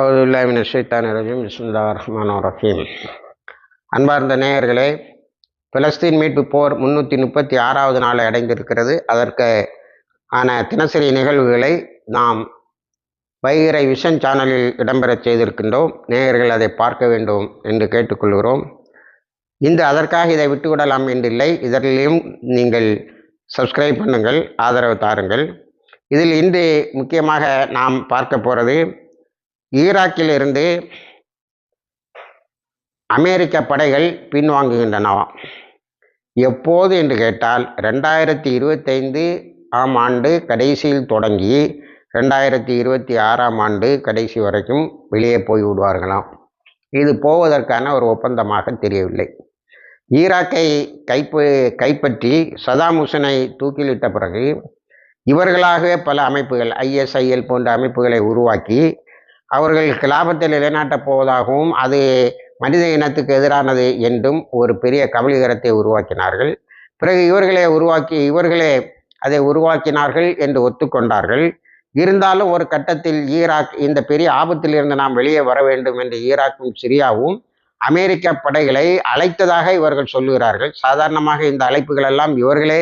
அவுதுல்லாமின் ஷைத்தான் ரஜீம். பிஸ்மில்லா ரஹ்மான் ரஹீம். அன்பார்ந்த நேயர்களே பிலஸ்தீன் மீட்பு போர் முன்னூற்றி முப்பத்தி ஆறாவது நாளை அடைந்திருக்கிறது. அதற்கு ஆன தினசரி நிகழ்வுகளை நாம் வைகரை விஷன் சேனலில் இடம்பெறச் செய்திருக்கின்றோம். நேயர்கள் அதை பார்க்க வேண்டும் என்று கேட்டுக்கொள்கிறோம். இந்த அதற்காக இதை விட்டுவிடலாம் என்றில்லை. இதரிலையும் நீங்கள் சப்ஸ்கிரைப் பண்ணுங்கள் ஆதரவு தாருங்கள். இதில் இன்று முக்கியமாக நாம் பார்க்க போகிறது ஈராக்கிலிருந்து அமெரிக்க படைகள் பின்வாங்குகின்றனவா? எப்போது என்று கேட்டால் ரெண்டாயிரத்தி இருபத்தைந்து ஆம் ஆண்டு கடைசியில் தொடங்கி ரெண்டாயிரத்தி இருபத்தி ஆறாம் ஆண்டு கடைசி வரைக்கும் வெளியே போய் விடுவார்களாம். இது போவதற்கான ஒரு ஒப்பந்தமாக தெரியவில்லை. ஈராக்கை கைப்பு கைப்பற்றி சதாம் ஹுசனை தூக்கிலிட்ட பிறகு இவர்களாகவே பல அமைப்புகள் ஐஎஸ்ஐஎல் போன்ற அமைப்புகளை உருவாக்கி அவர்களுக்கு லாபத்தை நிலைநாட்டப் போவதாகவும் அது மனித இனத்துக்கு எதிரானது என்றும் ஒரு பெரிய கபலீகரத்தை உருவாக்கினார்கள். பிறகு இவர்களே உருவாக்கி இவர்களே அதை உருவாக்கினார்கள் என்று ஒத்துக்கொண்டார்கள். இருந்தாலும் ஒரு கட்டத்தில் ஈராக் இந்த பெரிய ஆபத்திலிருந்து நாம் வெளியே வர வேண்டும் என்று ஈராக்கும் சிரியாவும் அமெரிக்க படைகளை அழைத்ததாக இவர்கள் சொல்லுகிறார்கள். சாதாரணமாக இந்த அழைப்புகள் எல்லாம் இவர்களே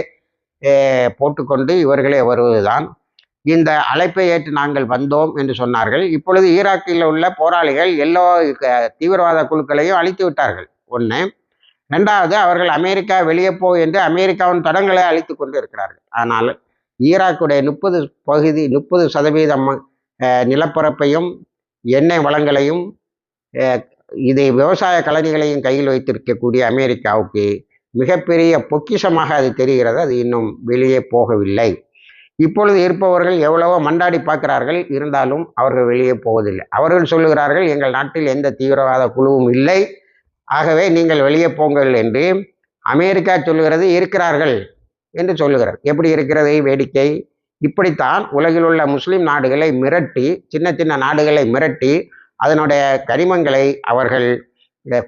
போட்டுக்கொண்டு இவர்களே வருவதுதான். இந்த அழைப்பை ஏற்று நாங்கள் வந்தோம் என்று சொன்னார்கள். இப்பொழுது ஈராக்கில் உள்ள போராளிகள் எல்லோ தீவிரவாத குழுக்களையும் அழித்து விட்டார்கள். ஒன்று ரெண்டாவது அவர்கள் அமெரிக்கா வெளியே போ என்று அமெரிக்காவின் தடங்களை அழித்து கொண்டு இருக்கிறார்கள் ஆனால் ஈராக்குடைய முப்பது பகுதி முப்பது சதவீதம் நிலப்பரப்பையும் எண்ணெய் வளங்களையும் இதை விவசாய கலனிகளையும் கையில் வைத்திருக்கக்கூடிய அமெரிக்காவுக்கு மிகப்பெரிய பொக்கிஷமாக அது தெரிகிறது. அது இன்னும் வெளியே போகவில்லை. இப்பொழுது இருப்பவர்கள் எவ்வளவோ மண்டாடி பார்க்கிறார்கள் இருந்தாலும் அவர்கள் வெளியே போவதில்லை. அவர்கள் சொல்லுகிறார்கள் எங்கள் நாட்டில் எந்த தீவிரவாத குழுவும் இல்லை. ஆகவே நீங்கள் வெளியே போங்கள் என்று அமெரிக்கா சொல்லுகிறது இருக்கிறார்கள் என்று சொல்லுகிறார். எப்படி இருக்கிறது? வேடிக்கை. இப்படித்தான் உலகில் உள்ள முஸ்லிம் நாடுகளை மிரட்டி சின்ன சின்ன நாடுகளை மிரட்டி அதனுடைய கனிமங்களை அவர்கள்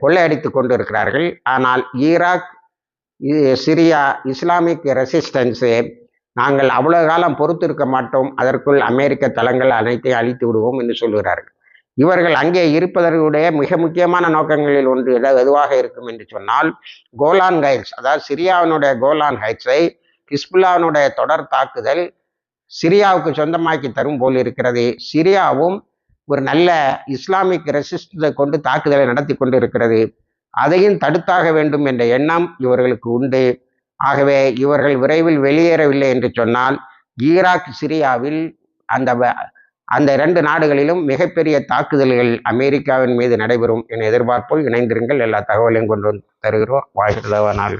கொள்ளையடித்து கொண்டு இருக்கிறார்கள் ஆனால் ஈராக் சிரியா இஸ்லாமிக் ரெசிஸ்டன்ஸு நாங்கள் அவ்வளவு காலம் பொறுத்திருக்க மாட்டோம். அதற்குள் அமெரிக்க தளங்கள் அனைத்தையும் அழித்து விடுவோம் என்று சொல்கிறார்கள் இவர்கள் அங்கே இருப்பதற்குடைய மிக முக்கியமான நோக்கங்களில் ஒன்று எதுவாக இருக்கும் என்று சொன்னால் கோலான் ஹைட்ஸ் அதாவது சிரியாவினுடைய கோலான் ஹைட்ஸை ஹிஸ்புல்லாவினுடைய தொடர் தாக்குதல் சிரியாவுக்கு சொந்தமாக்கி தரும் போல் இருக்கிறது. சிரியாவும் ஒரு நல்ல இஸ்லாமிக் ரெசிஸ்டத்தை கொண்டு தாக்குதலை நடத்தி கொண்டு இருக்கிறது அதையும் தடுத்தாக வேண்டும் என்ற எண்ணம் இவர்களுக்கு உண்டு. ஆகவே இவர்கள் விரைவில் வெளியேறவில்லை என்று சொன்னால் ஈராக் சிரியாவில் அந்த அந்த இரண்டு நாடுகளிலும் மிகப்பெரிய தாக்குதல்கள் அமெரிக்காவின் மீது நடைபெறும் என எதிர்பார்ப்போல் இணைந்திருங்கள். எல்லா தகவலையும் கொண்டு வந்து தருகிறோம். வாழ்கிறதவா நாள்